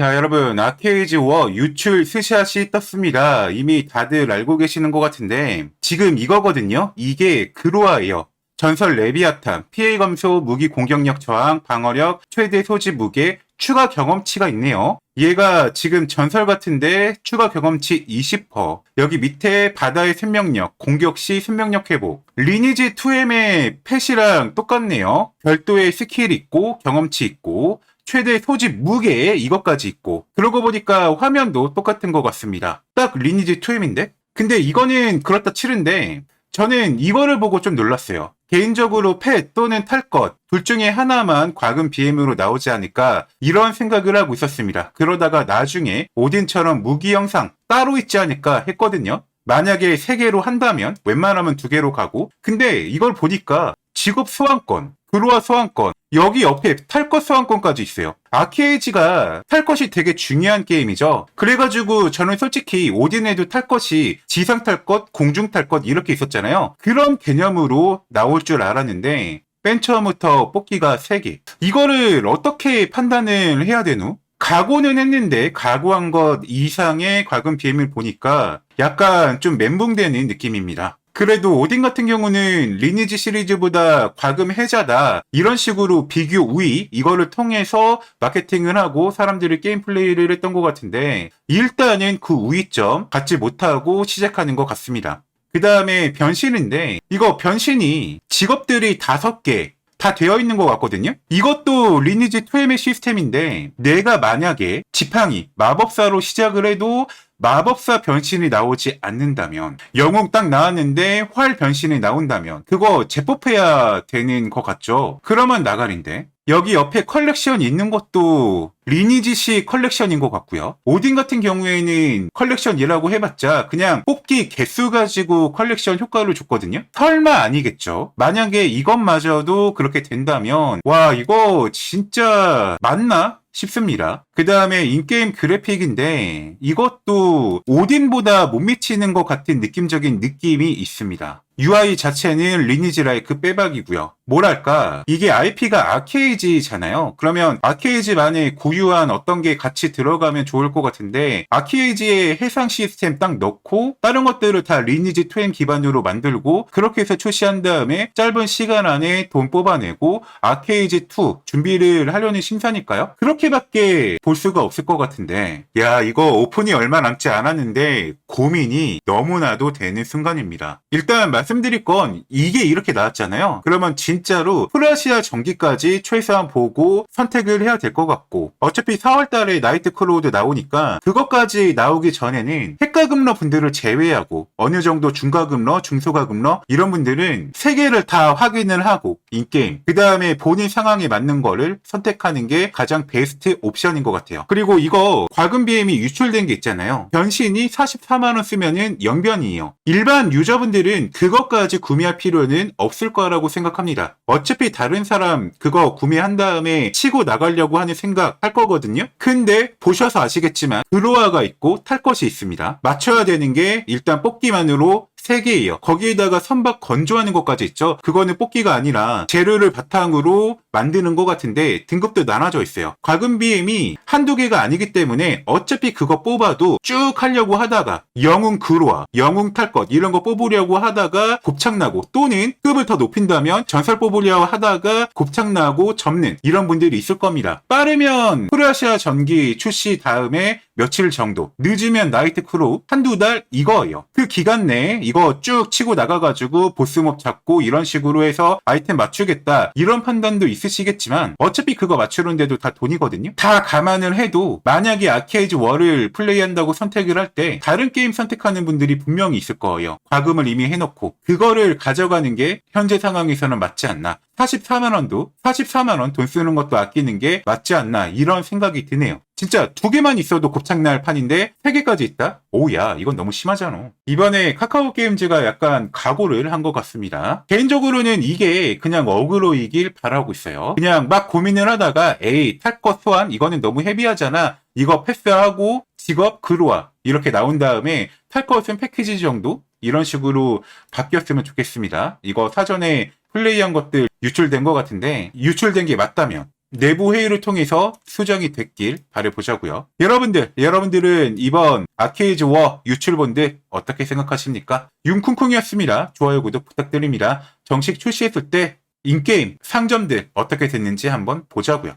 자, 여러분, 아케이지 워 유출 스샷이 떴습니다. 이미 다들 알고 계시는 것 같은데, 지금 이거거든요? 이게 그로아예요. 전설 레비아탄, 피해 감소, 무기 공격력 저항, 방어력, 최대 소지 무게, 추가 경험치가 있네요. 얘가 지금 전설 같은데 추가 경험치 20%. 여기 밑에 바다의 생명력, 공격 시 생명력 회복. 리니지 2M의 펫이랑 똑같네요. 별도의 스킬 있고 경험치 있고 최대 소지 무게 이것까지 있고 그러고 보니까 화면도 똑같은 것 같습니다. 딱 리니지 2M인데? 근데 이거는 그렇다 치는데 저는 이거를 보고 좀 놀랐어요. 개인적으로 펫 또는 탈것 둘 중에 하나만 과금 BM으로 나오지 않을까 이런 생각을 하고 있었습니다. 그러다가 나중에 오딘처럼 무기 영상 따로 있지 않을까 했거든요. 만약에 세 개로 한다면 웬만하면 두 개로 가고 근데 이걸 보니까 직업 소환권, 그로아 소환권 여기 옆에 탈것 소환권까지 있어요. 아케이지가 탈 것이 되게 중요한 게임이죠. 그래가지고 저는 솔직히 오딘에도 탈 것이 지상 탈 것, 공중 탈것 이렇게 있었잖아요. 그런 개념으로 나올 줄 알았는데 맨 처음부터 뽑기가 3개. 이거를 어떻게 판단을 해야 되노? 각오는 했는데 각오한 것 이상의 과금 BM을 보니까 약간 좀 멘붕되는 느낌입니다. 그래도 오딘 같은 경우는 리니지 시리즈보다 과금 해자다 이런 식으로 비교 우위 이거를 통해서 마케팅을 하고 사람들이 게임 플레이를 했던 것 같은데 일단은 그 우위점 갖지 못하고 시작하는 것 같습니다. 그 다음에 변신인데 이거 변신이 직업들이 다섯 개다 되어 있는 것 같거든요. 이것도 리니지 2M의 시스템인데 내가 만약에 지팡이 마법사로 시작을 해도 마법사 변신이 나오지 않는다면 영웅 딱 나왔는데 활 변신이 나온다면 그거 재뽑해야 되는 것 같죠? 그러면 나가린데 여기 옆에 컬렉션 있는 것도 리니지식 컬렉션인 것 같고요. 오딘 같은 경우에는 컬렉션이라고 해봤자 그냥 뽑기 개수 가지고 컬렉션 효과를 줬거든요. 설마 아니겠죠. 만약에 이것마저도 그렇게 된다면 와 이거 진짜 맞나? 싶습니다. 그 다음에 인게임 그래픽인데 이것도 오딘보다 못 미치는 것 같은 느낌적인 느낌이 있습니다. UI 자체는 리니지 라이크 빼박이고요. 뭐랄까 이게 IP가 아케이지잖아요. 그러면 아케이지만의 고유한 어떤 게 같이 들어가면 좋을 것 같은데 아케이지의 해상 시스템 딱 넣고 다른 것들을 다 리니지 2M 기반으로 만들고 그렇게 해서 출시한 다음에 짧은 시간 안에 돈 뽑아내고 아케이지 2 준비를 하려는 심사니까요. 그렇게밖에 볼 수가 없을 것 같은데 야 이거 오픈이 얼마 남지 않았는데 고민이 너무나도 되는 순간입니다. 일단 말씀드릴 건 이게 이렇게 나왔잖아요. 그러면 진짜로 프라시아 전기까지 최소한 보고 선택을 해야 될 것 같고 어차피 4월 달에 나이트 클로우드 나오니까 그것까지 나오기 전에는 핵가금러 분들을 제외하고 어느 정도 중가금러, 중소가금러 이런 분들은 세 개를 다 확인을 하고 인게임 그 다음에 본인 상황에 맞는 거를 선택하는 게 가장 베스트 옵션인 것 같아요. 그리고 이거 과금 BM이 유출된 게 있잖아요. 변신이 44만원 쓰면은 영변이에요. 일반 유저분들은 그것까지 구매할 필요는 없을 거라고 생각합니다. 어차피 다른 사람 그거 구매한 다음에 치고 나가려고 하는 생각 할 거거든요. 근데 보셔서 아시겠지만 그로아가 있고 탈 것이 있습니다. 맞춰야 되는 게 일단 뽑기만으로 3개예요. 거기에다가 선박 건조하는 것까지 있죠. 그거는 뽑기가 아니라 재료를 바탕으로 만드는 것 같은데 등급도 나눠져 있어요. 과금 BM이 한두 개가 아니기 때문에 어차피 그거 뽑아도 쭉 하려고 하다가 영웅 그로아, 영웅 탈것 이런 거 뽑으려고 하다가 곱창나고 또는 급을 더 높인다면 전설 뽑으려고 하다가 곱창나고 접는 이런 분들이 있을 겁니다. 빠르면 프라시아 전기 출시 다음에 며칠 정도 늦으면 나이트 크로우 한두 달 이거예요. 그 기간 내에 이거 쭉 치고 나가가지고 보스몹 잡고 이런 식으로 해서 아이템 맞추겠다 이런 판단도 있 으시겠지만 어차피 그거 맞추는데도 다 돈이거든요. 다 감안을 해도 만약에 아케이지 월을 플레이한다고 선택을 할 때 다른 게임 선택하는 분들이 분명히 있을 거예요. 과금을 이미 해놓고 그거를 가져가는 게 현재 상황에서는 맞지 않나. 44만 원도 44만 원 돈 쓰는 것도 아끼는 게 맞지 않나 이런 생각이 드네요. 진짜 두 개만 있어도 곱창날 판인데 세 개까지 있다? 오야 이건 너무 심하잖아. 이번에 카카오 게임즈가 약간 각오를 한 것 같습니다. 개인적으로는 이게 그냥 어그로이길 바라고 있어요. 그냥 막 고민을 하다가 에이 탈 것 소환 이거는 너무 헤비하잖아. 이거 패스하고 직업 그로아 이렇게 나온 다음에 탈 것은 패키지 정도 이런 식으로 바뀌었으면 좋겠습니다. 이거 사전에 플레이한 것들 유출된 것 같은데 유출된 게 맞다면 내부 회의를 통해서 수정이 됐길 바라보자고요. 여러분들, 여러분들은 이번 아케이즈 워 유출본드 어떻게 생각하십니까? 융쿵쿵이었습니다. 좋아요, 구독 부탁드립니다. 정식 출시했을 때 인게임 상점들 어떻게 됐는지 한번 보자고요.